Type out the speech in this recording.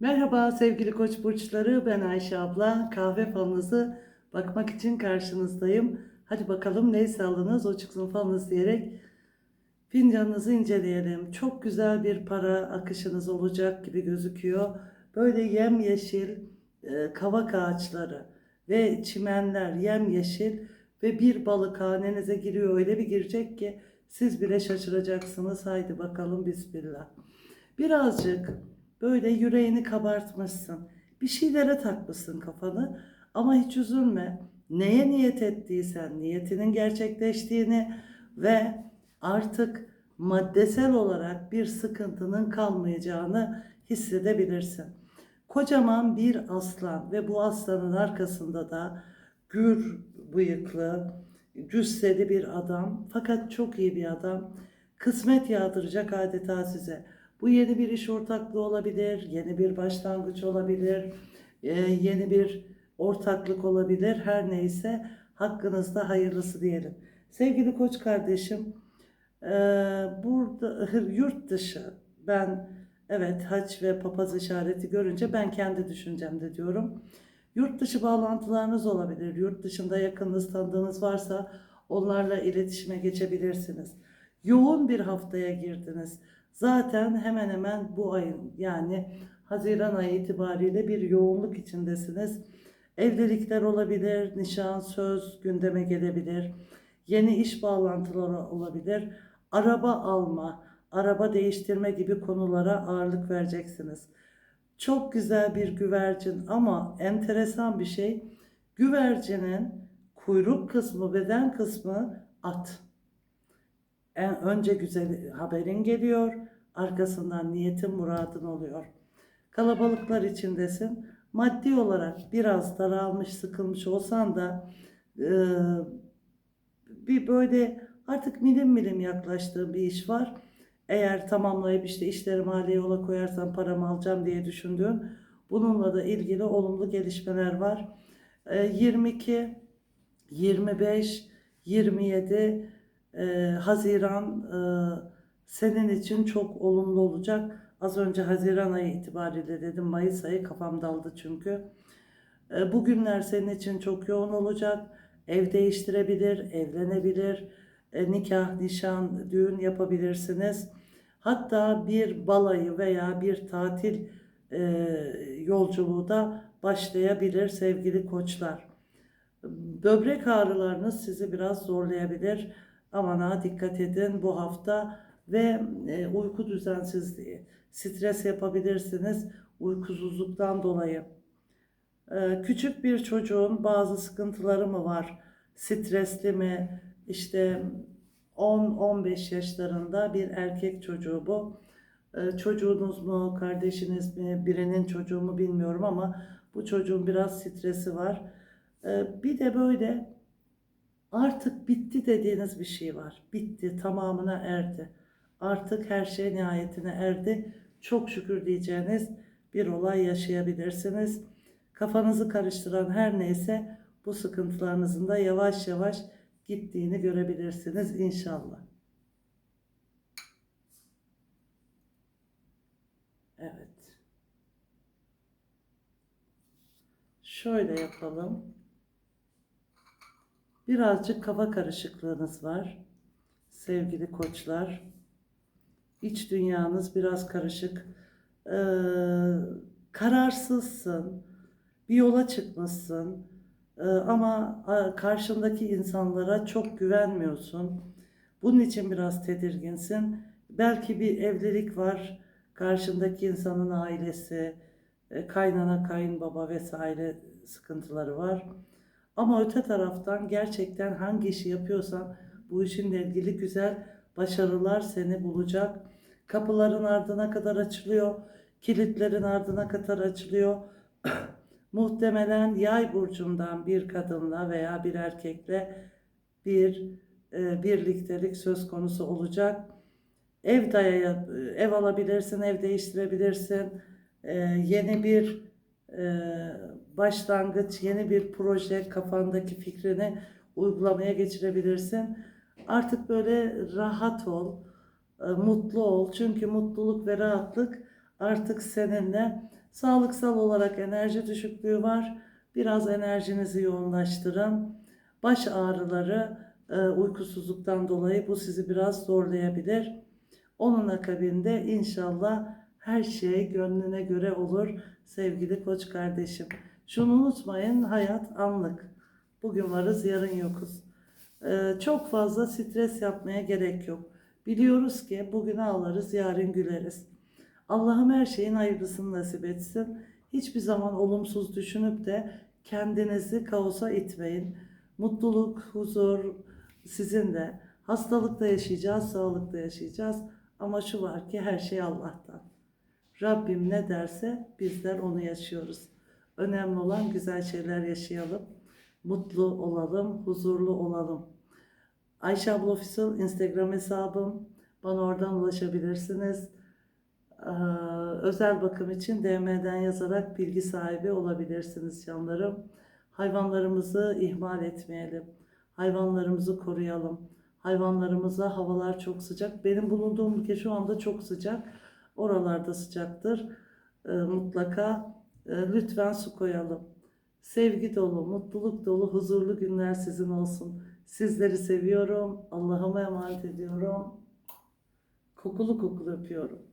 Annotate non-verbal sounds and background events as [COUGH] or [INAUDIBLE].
Merhaba sevgili koç burçları ben Ayşe abla kahve falınızı bakmak için karşınızdayım. Hadi bakalım neyse alınız o çıksın falınız diyerek fincanınızı inceleyelim. Çok güzel bir para akışınız olacak gibi gözüküyor. Böyle yemyeşil e, kavak ağaçları ve çimenler yemyeşil ve bir balık hanenize giriyor öyle bir girecek ki siz bile şaşıracaksınız. Haydi bakalım bismillah. Birazcık böyle yüreğini kabartmışsın. Bir şeylere takmışsın kafanı ama hiç üzülme. Neye niyet ettiysen niyetinin gerçekleştiğini ve artık maddesel olarak bir sıkıntının kalmayacağını hissedebilirsin. Kocaman bir aslan ve bu aslanın arkasında da gür bıyıklı, cüsseli bir adam fakat çok iyi bir adam. Kısmet yağdıracak adeta size. Bu yeni bir iş ortaklığı olabilir, yeni bir başlangıç olabilir, e, yeni bir ortaklık olabilir. Her neyse hakkınızda hayırlısı diyelim. Sevgili koç kardeşim, e, burada [LAUGHS] yurt dışı ben evet haç ve papaz işareti görünce ben kendi düşüncemde diyorum. Yurt dışı bağlantılarınız olabilir. Yurt dışında yakınınız, tanıdığınız varsa onlarla iletişime geçebilirsiniz. Yoğun bir haftaya girdiniz. Zaten hemen hemen bu ayın yani Haziran ayı itibariyle bir yoğunluk içindesiniz. Evlilikler olabilir, nişan, söz gündeme gelebilir. Yeni iş bağlantıları olabilir. Araba alma, araba değiştirme gibi konulara ağırlık vereceksiniz. Çok güzel bir güvercin ama enteresan bir şey. Güvercinin kuyruk kısmı, beden kısmı at. En önce güzel haberin geliyor, arkasından niyetin muradın oluyor. Kalabalıklar içindesin. Maddi olarak biraz daralmış, sıkılmış olsan da e, bir böyle artık milim milim yaklaştığın bir iş var. Eğer tamamlayıp işte işleri maliye yola koyarsam paramı alacağım diye düşündüğün bununla da ilgili olumlu gelişmeler var. E, 22, 25, 27 e, Haziran e, senin için çok olumlu olacak. Az önce Haziran ayı itibariyle dedim. Mayıs ayı kafam daldı çünkü. E, bu günler senin için çok yoğun olacak. Ev değiştirebilir, evlenebilir, e, nikah, nişan, düğün yapabilirsiniz. Hatta bir balayı veya bir tatil e, yolculuğu da başlayabilir sevgili koçlar. Böbrek ağrılarınız sizi biraz zorlayabilir. Aman ha dikkat edin bu hafta ve e, uyku düzensizliği, stres yapabilirsiniz uykusuzluktan dolayı. E, küçük bir çocuğun bazı sıkıntıları mı var? Stresli mi? İşte 10-15 yaşlarında bir erkek çocuğu bu. E, çocuğunuz mu, kardeşiniz mi, birinin çocuğu mu bilmiyorum ama bu çocuğun biraz stresi var. Bir de böyle artık bitti dediğiniz bir şey var. Bitti, tamamına erdi. Artık her şey nihayetine erdi. Çok şükür diyeceğiniz bir olay yaşayabilirsiniz. Kafanızı karıştıran her neyse bu sıkıntılarınızın da yavaş yavaş gittiğini görebilirsiniz inşallah. Evet. Şöyle yapalım. Birazcık kafa karışıklığınız var. Sevgili koçlar. İç dünyanız biraz karışık. Ee, kararsızsın. Bir yola çıkmışsın. Ee, ama karşındaki insanlara çok güvenmiyorsun. Bunun için biraz tedirginsin. Belki bir evlilik var. Karşındaki insanın ailesi, e, kaynana, kayınbaba vesaire sıkıntıları var. Ama öte taraftan gerçekten hangi işi yapıyorsan bu işinle ilgili güzel başarılar seni bulacak. Kapıların ardına kadar açılıyor, kilitlerin ardına kadar açılıyor. [CLEARS THROAT] Muhtemelen yay burcundan bir kadınla veya bir erkekle bir e, birliktelik söz konusu olacak. Ev dayaya, ev alabilirsin, ev değiştirebilirsin. E, yeni bir e, başlangıç, yeni bir proje kafandaki fikrini uygulamaya geçirebilirsin. Artık böyle rahat ol, e, mutlu ol. Çünkü mutluluk ve rahatlık artık seninle. Sağlıksal olarak enerji düşüklüğü var. Biraz enerjinizi yoğunlaştırın. Baş ağrıları, e, uykusuzluktan dolayı bu sizi biraz zorlayabilir. Onun akabinde inşallah her şey gönlüne göre olur sevgili koç kardeşim. Şunu unutmayın hayat anlık. Bugün varız yarın yokuz. Ee, çok fazla stres yapmaya gerek yok. Biliyoruz ki bugün ağlarız yarın güleriz. Allah'ım her şeyin hayırlısını nasip etsin. Hiçbir zaman olumsuz düşünüp de kendinizi kaosa itmeyin. Mutluluk, huzur sizinle. Hastalıkta yaşayacağız, sağlıkta yaşayacağız. Ama şu var ki her şey Allah'tan. Rabbim ne derse bizler onu yaşıyoruz. Önemli olan güzel şeyler yaşayalım. Mutlu olalım, huzurlu olalım. Ayşe abla Official Instagram hesabım. Bana oradan ulaşabilirsiniz. Ee, özel bakım için DM'den yazarak bilgi sahibi olabilirsiniz canlarım. Hayvanlarımızı ihmal etmeyelim. Hayvanlarımızı koruyalım. Hayvanlarımıza havalar çok sıcak. Benim bulunduğum ülke şu anda çok sıcak. Oralarda sıcaktır. Ee, mutlaka e, lütfen su koyalım. Sevgi dolu, mutluluk dolu, huzurlu günler sizin olsun. Sizleri seviyorum. Allah'ıma emanet ediyorum. Kokulu kokulu öpüyorum.